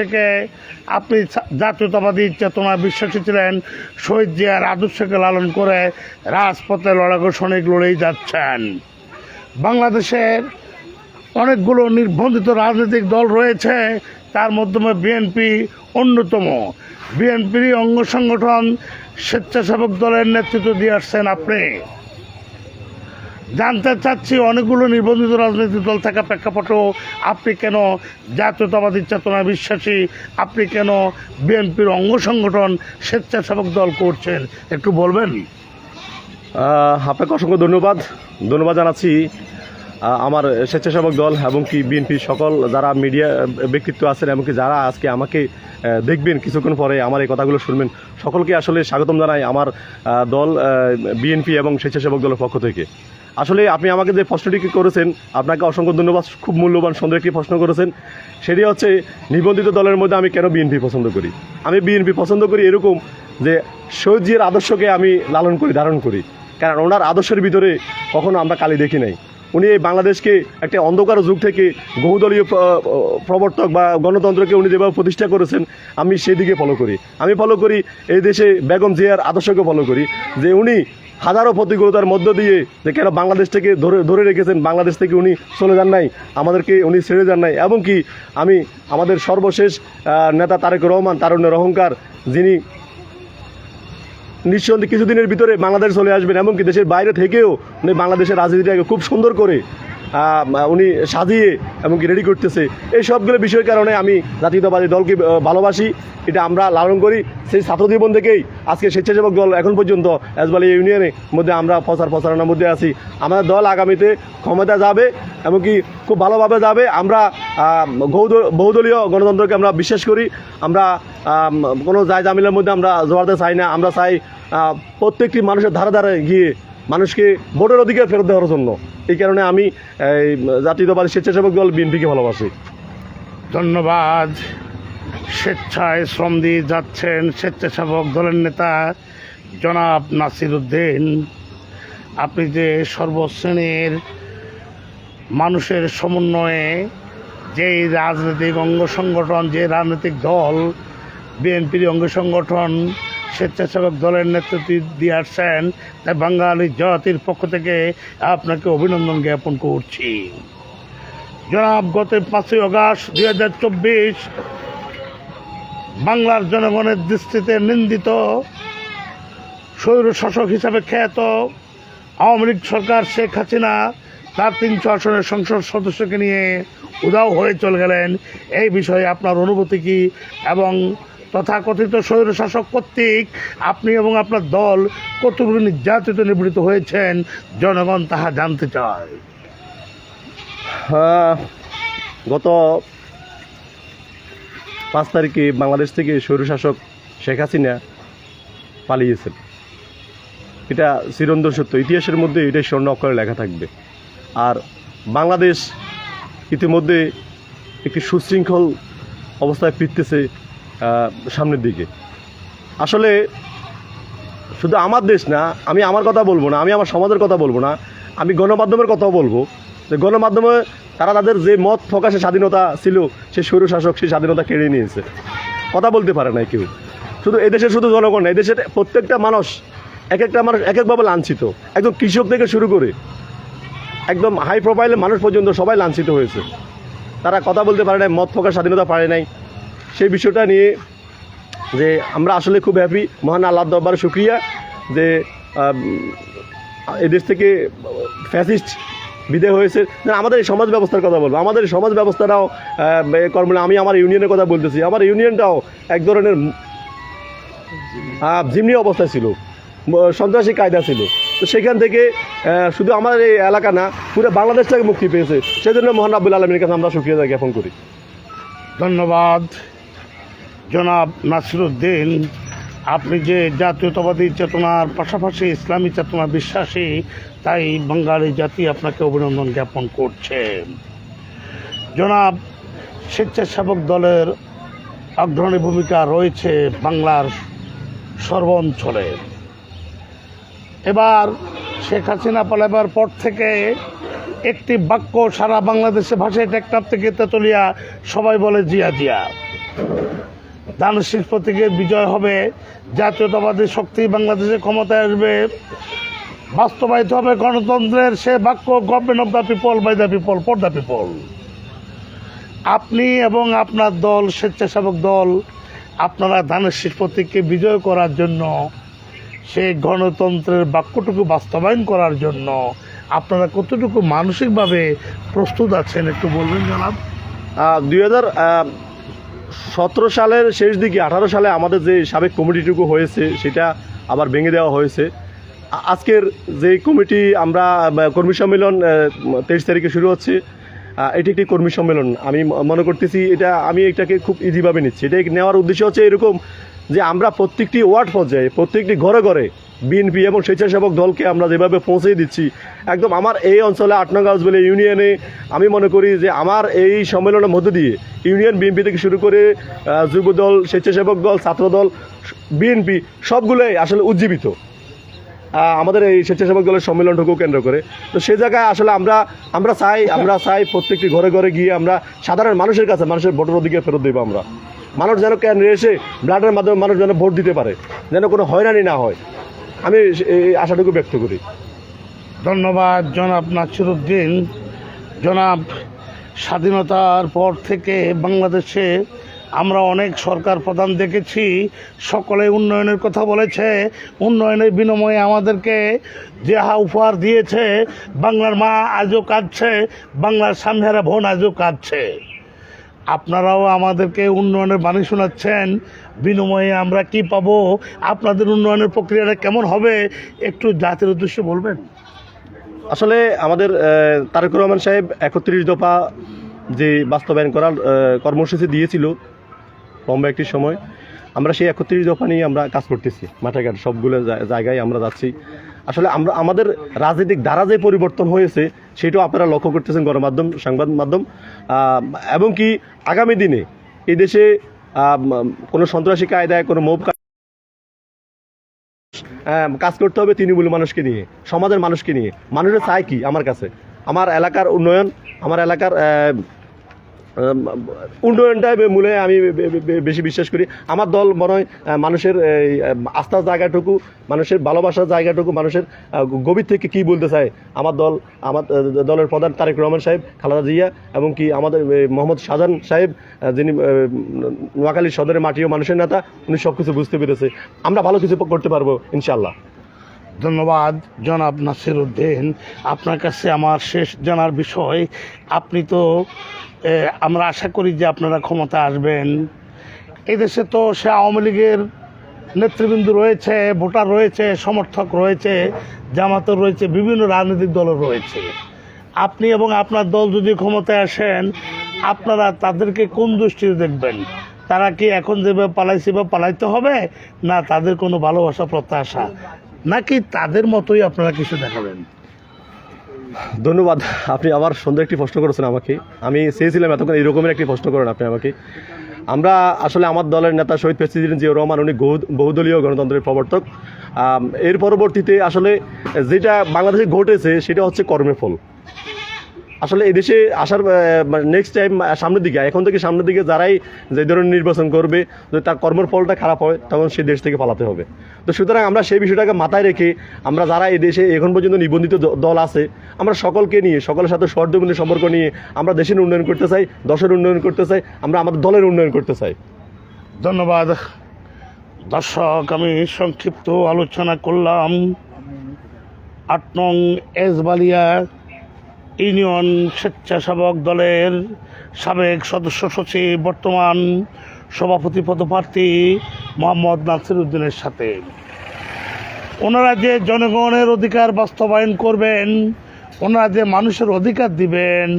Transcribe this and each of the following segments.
থেকে আপনি জাতীয়তাবাদী চেতনা বিশ্বাসী ছিলেন শহীদ জিয়ার আদর্শকে লালন করে রাজপথে লড়াকু সৈনিক লড়েই যাচ্ছেন। বাংলাদেশের অনেকগুলো নির্বন্ধিত রাজনৈতিক দল রয়েছে, তার মাধ্যমে বিএনপি অন্যতম। বিএনপির অঙ্গ সংগঠন স্বেচ্ছাসেবক দলের নেতৃত্ব দিয়ে আসছেন আপনি। জানতে চাচ্ছি অনেকগুলো নিবন্ধিত রাজনৈতিক দল থাকা প্রেক্ষাপটেও আপনি কেন জাতীয়তাবাদী চেতনা বিশ্বাসী, আপনি কেন বিএনপির অঙ্গ সংগঠন স্বেচ্ছাসেবক দল করছেন? একটু বলবেন। আপনাকে অসংখ্য ধন্যবাদ। ধন্যবাদ জানাচ্ছি আমার স্বেচ্ছাসেবক দল এবং কি বিএনপি সকল যারা মিডিয়া ব্যক্তিত্ব আছেন এমনকি যারা আজকে আমাকে দেখবেন কিছুক্ষণ পরে আমার এই কথাগুলো শুনবেন, সকলকে আসলে স্বাগতম জানাই আমার দল বিএনপি এবং স্বেচ্ছাসেবক দলের পক্ষ থেকে। আসলে আপনি আমাকে যে প্রশ্নটি করেছেন, আপনাকে অসংখ্য ধন্যবাদ, খুব মূল্যবান সুন্দর একটি প্রশ্ন করেছেন। সেটি হচ্ছে, নিবন্ধিত দলের মধ্যে আমি কেন বিএনপি পছন্দ করি? আমি বিএনপি পছন্দ করি এরকম যে সৌজির আদর্শকে আমি লালন করি, ধারণ করি। কারণ ওনার আদর্শের ভিতরে কখনো আমরা কালি দেখি নাই। উনি এই বাংলাদেশকে একটা অন্ধকার যুগ থেকে বহুদলীয় প্রবর্তক বা গণতন্ত্রকে উনি যেভাবে প্রতিষ্ঠা করেছেন, আমি সেদিকে ফলো করি। আমি ফলো করি এই দেশে বেগম জিয়ার আদর্শকে ফলো করি। যে উনি হাজারো প্রতিকূলতার মধ্য দিয়ে যে কেন বাংলাদেশ থেকে ধরে ধরে রেখেছেন, বাংলাদেশ থেকে উনি চলে যান নাই, আমাদেরকে উনি ছেড়ে যান নাই। এবং কি আমি আমাদের সর্বশেষ নেতা তারেক রহমান তারুণ্যের অহংকার, যিনি নিঃসন্দেহে কিছুদিনের ভিতরে বাংলাদেশ চলে আসবেন এমনকি দেশের বাইরে থেকেও উনি বাংলাদেশের রাজনীতিটাকে খুব সুন্দর করে উনি সাজিয়ে এমনকি রেডি করতেছে। এই সবগুলো বিষয়ের কারণে আমি জাতীয়তাবাদী দলকে ভালোবাসি। এটা আমরা লালন করি। সেই ছাত্র জীবন থেকেই আজকে স্বেচ্ছাসেবক দল এখন পর্যন্ত এসবালি ইউনিয়নের মধ্যে আমরা প্রচার প্রচারণার মধ্যে আছি। আমাদের দল আগামীতে ক্ষমতা যাবে, এমনকি খুব ভালোভাবে যাবে। আমরা বহুদলীয় গণতন্ত্রকে আমরা বিশ্বাস করি। আমরা কোনো জায় জামিলের মধ্যে আমরা জোয়ারতে চাই না। আমরা চাই প্রত্যেকটি মানুষের ধারে ধারে গিয়ে মানুষকে ভোটের অধিকার ফেরত দেওয়ার জন্য। এই কারণে আমি জাতীয়তাবাদী স্বেচ্ছাসেবক দল বিএনপিকে ভালোবাসি। ধন্যবাদ। স্বেচ্ছায় শ্রম দিয়ে যাচ্ছেন স্বেচ্ছাসেবক দলের নেতা জনাব নাসির উদ্দিন আপনি যে সর্বশ্রেণীর মানুষের সমন্বয়ে যেই রাজনৈতিক অঙ্গ সংগঠন, যে রাজনৈতিক দল, বিএনপির অঙ্গ সংগঠন স্বেচ্ছাসেবক দলের নেতৃত্ব দিয়ে আসছেন তাই বাঙালি জাতির পক্ষ থেকে আপনাকে অভিনন্দন জ্ঞাপন করছি। জনাব গত পাঁচই অগাস্ট দুই হাজার চব্বিশ বাংলার জনগণের দৃষ্টিতে নিন্দিত স্বৈর শাসক হিসাবে খ্যাত আওয়ামী লীগ সরকার শেখ হাসিনা তার তিনশো আসনের সংসদ সদস্যকে নিয়ে উদাও হয়ে চলে গেলেন। এই বিষয়ে আপনার অনুভূতি কি? এবং তথাকথিত স্বৈর শাসক কর্তৃক আপনি এবং আপনার দল কতগুলো নির্যাতিত নিবৃত হয়েছেন? জনগণ তাহা জানতে চায়। আহ, গত পাঁচ তারিখে বাংলাদেশ থেকে স্বৈরশাসক শেখ হাসিনা পালিয়েছেন। এটা চিরন্তন সত্য। ইতিহাসের মধ্যে এটাই স্বর্ণ অক্ষরে লেখা থাকবে। আর বাংলাদেশ ইতিমধ্যে একটি সুশৃঙ্খল অবস্থায় ফিরতেছে সামনের দিকে। আসলে শুধু আমার দেশ না, আমি আমার কথা বলব না, আমি আমার সমাজের কথা বলব না, আমি গণমাধ্যমের কথাও বলব। যে গণমাধ্যমে তারা তাদের যে মত প্রকাশের স্বাধীনতা ছিল, সে স্বৈরশাসক সেই স্বাধীনতা কেড়ে নিয়েছে। কথা বলতে পারে না কেউ। শুধু এদেশের শুধু জনগণ না এদেশের প্রত্যেকটা মানুষ এক একটা মানুষ এক একভাবে লাঞ্ছিত। একদম কৃষক থেকে শুরু করে একদম হাই প্রোফাইলের মানুষ পর্যন্ত সবাই লাঞ্ছিত হয়েছে। তারা কথা বলতে পারে নাই, মত প্রকাশ স্বাধীনতা পারে নাই। সেই বিষয়টা নিয়ে যে আমরা আসলে খুব হ্যাপি মহান আল্লাহ দরবারে শুক্রিয়া যে এদেশ থেকে ফ্যাসিস্ট বিদায় হয়েছে। আমাদের এই সমাজ ব্যবস্থার কথা বলব। আমাদের সমাজ ব্যবস্থাটাও কর্ম, আমি আমার ইউনিয়নের কথা বলতেছি। আমার ইউনিয়নটাও এক ধরনের জিমনি অবস্থায় ছিল। সন্ত্রাসী কায়দা ছিল। তো সেখান থেকে শুধু আমার এই এলাকা না, পুরো বাংলাদেশটাকে মুক্তি পেয়েছে। সেজন্য মহান আব্বুল আলমীর কাছে আমরা সুক্রিয়া জ্ঞাপন করি। ধন্যবাদ। জনাব নাসিরুদ্দিন, আপনি যে জাতীয়তাবাদী চেতনার পাশাপাশি ইসলামী চেতনা বিশ্বাসী, তাই বাঙালি জাতি আপনাকে অভিনন্দন জ্ঞাপন করছে। জনাব স্বেচ্ছাসেবক দলের অগ্রণী ভূমিকা রয়েছে বাংলার সর্ব অঞ্চলে এবার শেখ হাসিনা পালাবার পর থেকে একটি বাক্য সারা বাংলাদেশে ভাষায় টেকনাফ থেকে তেতুলিয়া সবাই বলে জিয়া জিয়া। দানশীল প্রতীকের বিজয় হবে। জাতীয়তাবাদী শক্তি বাংলাদেশে ক্ষমতায় আসবে। বাস্তবায়িত হবে গণতন্ত্রের সে বাক্য government of the people by the people for the people আপনি এবং আপনার দল, স্বেচ্ছাসেবক দল, আপনারা ধানের শীষ প্রতীককে বিজয় করার জন্য সেই গণতন্ত্রের বাক্যটুকু বাস্তবায়ন করার জন্য আপনারা কতটুকু মানসিকভাবে প্রস্তুত আছেন একটু বলবেন, জানাব? দুই হাজার সতেরো সালের শেষ দিকে, আঠারো সালে আমাদের যে সাবেক কমিটিটুকু হয়েছে, সেটা আবার ভেঙে দেওয়া হয়েছে। আজকের যে কমিটি আমরা কর্মী সম্মেলন তেইশ তারিখে শুরু হচ্ছে এটি একটি কর্মী সম্মেলন। আমি মনে করতেছি এটা, আমি এটাকে খুব ইজিভাবে নিচ্ছি। এটা নেওয়ার উদ্দেশ্য হচ্ছে এরকম যে আমরা প্রত্যেকটি ওয়ার্ড পর্যায়ে, প্রত্যেকটি ঘরে ঘরে বিএনপি এবং স্বেচ্ছাসেবক দলকে আমরা যেভাবে পৌঁছে দিচ্ছি, একদম আমার এই অঞ্চলে আট নং বলে ইউনিয়নে আমি মনে করি যে আমার এই সম্মেলনের মধ্য দিয়ে ইউনিয়ন বিএনপি থেকে শুরু করে যুব দল স্বেচ্ছাসেবক দল ছাত্র দল বিএনপি সবগুলোই আসলে উজ্জীবিত। আমাদের এই স্বেচ্ছাসেবক দলের সম্মেলনটুকু কেন্দ্র করে। তো সে জায়গায় আসলে আমরা আমরা চাই আমরা চাই প্রত্যেকটি ঘরে ঘরে গিয়ে আমরা সাধারণ মানুষের কাছে মানুষের ভোটের অধিকার ফেরত দেবো আমরা। মানুষ যেন কেন্দ্রে এসে ব্লাডের মাধ্যমে মানুষ যেন ভোট দিতে পারে, যেন কোনো হয়রানি না হয়। আমি এই আশাটুকু ব্যক্ত করি। ধন্যবাদ, জনাব নাসিরুদ্দিন। জনাব, স্বাধীনতার পর থেকে বাংলাদেশে আমরা অনেক সরকার প্রধান দেখেছি। সকলে উন্নয়নের কথা বলেছে। উন্নয়নের বিনিময়ে আমাদেরকে যে হা উপহার দিয়েছে। বাংলার মা আজও কাঁদছে। বাংলার সামনেরা বোন আজও কাঁদছে। আপনারাও আমাদেরকে উন্নয়নের বাণী শোনাচ্ছেন। বিনিময়ে আমরা কি পাব? আপনাদের উন্নয়নের প্রক্রিয়াটা কেমন হবে? একটু জাতির উদ্দেশ্যে বলবেন। আসলে আমাদের তারেক রহমান সাহেব একত্রিশ দফা যে বাস্তবায়ন করার কর্মসূচি দিয়েছিল লম্বা একটি সময়, আমরা সেই একত্রিশ দফা নিয়ে আমরা কাজ করতেছি। মাঠেঘাট সবগুলো জায়গায় আমরা যাচ্ছি। আসলে আমরা, আমাদের রাজনৈতিক ধারা যে পরিবর্তন হয়েছে, সেটাও আপনারা লক্ষ্য করতেছেন গণমাধ্যম, সংবাদ মাধ্যম। এবং কি আগামী দিনে এই দেশে কোনো সন্ত্রাসী কায়দায়, কোনো মোব কাজ করতে হবে তৃণমূল মানুষকে নিয়ে, সমাজের মানুষকে নিয়ে। মানুষের চায় কি আমার কাছে? আমার এলাকার উন্নয়ন, আমার এলাকার উন্নয়নটাই মূলে আমি বেশি বিশ্বাস করি। আমার দল মনে হয় মানুষের এই, আস্থার জায়গাটুকু মানুষের ভালোবাসার জায়গাটুকু মানুষের গভীর থেকে কি বলতে চায়? আমার দল আমার দলের প্রধান তারেক রহমান সাহেব খালেদা জিয়া এবং কি আমাদের মোহাম্মদ শাহজাহান সাহেব যিনি নোয়াখালী সদরের মাটি ও মানুষের নেতা উনি সব কিছু বুঝতে পেরেছে। আমরা ভালো কিছু করতে পারব ইনশাল্লাহ ধন্যবাদ, জনাব নাসির উদ্দিন আপনার কাছে আমার শেষ জানার বিষয়, আপনি তো আমরা আশা করি যে আপনারা ক্ষমতা আসবেন। এদেশে তো সে আওয়ামী লীগের নেতৃবৃন্দ রয়েছে, ভোটার রয়েছে, সমর্থক রয়েছে জামাতর রয়েছে, বিভিন্ন রাজনৈতিক দলও রয়েছে। আপনি এবং আপনার দল যদি ক্ষমতায় আসেন, আপনারা তাদেরকে কোন দৃষ্টিতে দেখবেন? তারা কি এখন যেভাবে পালাইছে বা পালাইতে হবে, না তাদের কোনো ভালোবাসা, প্রত্যাশা? নাকি তাদের মতোই আপনারা কিছু দেখাবেন? ধন্যবাদ। আপনি আবার সুন্দর একটি প্রশ্ন করেছেন আমাকে। আমি চেয়েছিলাম এতক্ষণ এইরকমের একটি প্রশ্ন করেন আপনি আমাকে। আমরা আসলে আমার দলের নেতা শহীদ প্রেসিডেন্ট জিয়া রহমান, উনি বহু- বহুদলীয় গণতন্ত্রের প্রবর্তক। এর পরবর্তীতে আসলে যেটা বাংলাদেশে ঘটেছে, সেটা হচ্ছে কর্মের ফল। আসলে এই দেশে আসার নেক্সট টাইম সামনের দিকে, এখন থেকে সামনের দিকে যারাই যে ধরনের নির্বাচন করবে, যদি তার কর্মের ফলটা খারাপ হয়, তখন সে দেশ থেকে পালাতে হবে। তো সুতরাং আমরা সেই বিষয়টাকে মাথায় রেখে আমরা যারা এই দেশে এখন পর্যন্ত নিবন্ধিত দল আছে, আমরা সকলকে নিয়ে, সকলের সাথে সহযোগিতা, সম্পর্ক নিয়ে আমরা দেশের উন্নয়ন করতে চাই, দশের উন্নয়ন করতে চাই, আমরা আমাদের দলের উন্নয়ন করতে চাই। ধন্যবাদ। দর্শক, আমি সংক্ষিপ্ত আলোচনা করলাম। আট নং এসবালিয়া ইউনিয়ন স্বেচ্ছাসেবক দলের সাবেক সদস্য সচিব, বর্তমান সভাপতি পদপ্রার্থী মোহাম্মদ নাসির উদ্দিনের সাথে। ওনারা যে জনগণের অধিকার বাস্তবায়ন করবেন, ওনারা যে মানুষের অধিকার দিবেন,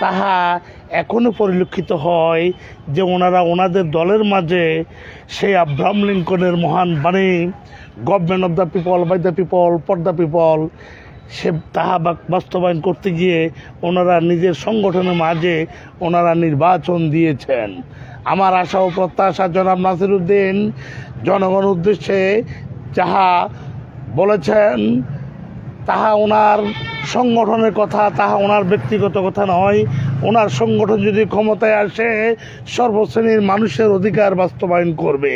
তাহা এখনও পরিলক্ষিত হয় যে ওনারা ওনাদের দলের মাঝে সেই আব্রাহাম লিঙ্কনের মহান বাণী, government of the people, by the people, for the people সে তাহা বাস্তবায়ন করতে গিয়ে ওনারা নিজের সংগঠনের মাঝে ওনারা নির্বাচন দিয়েছেন। আমার আশা ও প্রত্যাশা জনাব নাসিরুদ্দিন, জনগণ উদ্দেশ্যে যাহা বলেছেন, তাহা ওনার সংগঠনের কথা, তাহা ওনার ব্যক্তিগত কথা নয়। ওনার সংগঠন যদি ক্ষমতায় আসে, সর্বশ্রেণীর মানুষের অধিকার বাস্তবায়ন করবে।